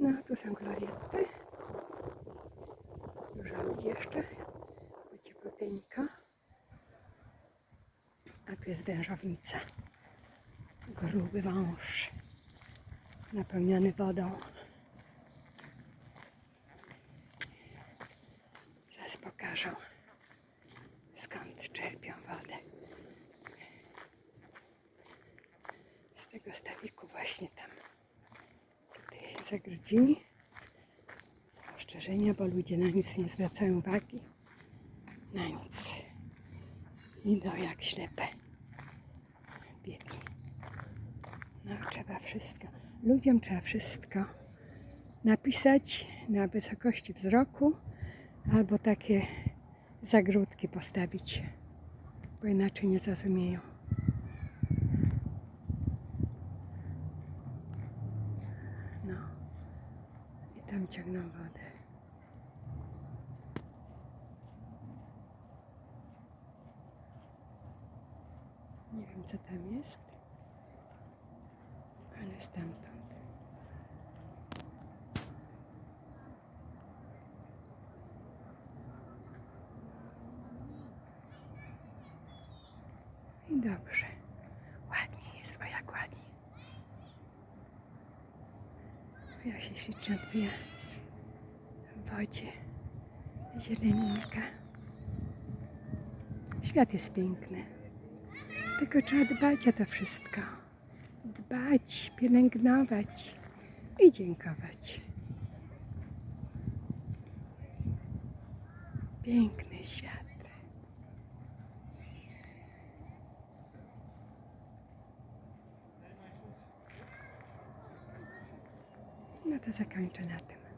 No, tu są gloriety. Dużo ludzi jeszcze. Bo ciepluteńko. A tu jest wężownica. Gruby wąż. Napełniony wodą. Zaraz pokażę, skąd czerpią wodę. Z tego stawiku właśnie tam. Zagrodzili ostrzeżenia, bo ludzie na nic nie zwracają uwagi. Na nic. Idą jak ślepe. Biedni. No, trzeba wszystko. Ludziom trzeba wszystko napisać na wysokości wzroku albo takie zagródki postawić, bo inaczej nie zrozumieją. No tam ciągną wodę. Nie wiem co tam jest, ale stamtąd. I dobrze. Ładnie jest, o jak ładnie. Ja się ślicznie odbija w wodzie. Zieleninka. Świat jest piękny. Tylko trzeba dbać o to wszystko. Dbać, pielęgnować i dziękować. Piękny świat. No to zakończę na tym.